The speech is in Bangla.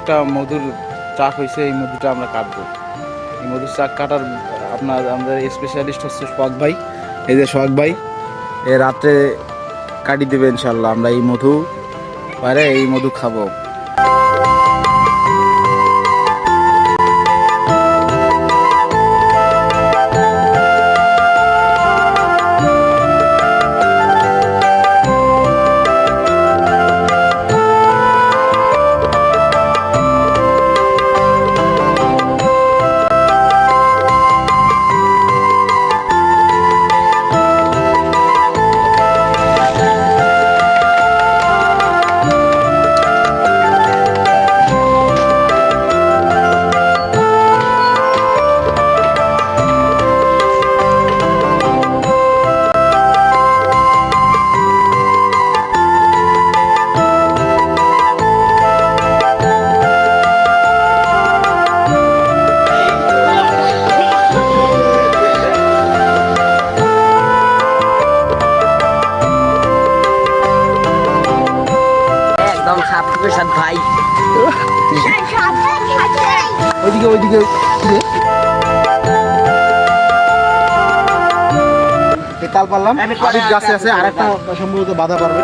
একটা মধুর চাক হয়েছে এই মধুটা আমরা কাটবো। এই মধুর চাক কাটার আপনার, আমাদের স্পেশালিস্ট হচ্ছে সোহাগ ভাই। এই যে সোহাগ ভাই, এ রাতে কাটি দেবে ইনশাল্লাহ, আমরা এই মধু পারে এই মধু খাব। সাত ভাই। ওইদিকে ওইদিকে তাল পারলাম। গাছে আছে আরেকটা সম্ভবত বাধা পারবে।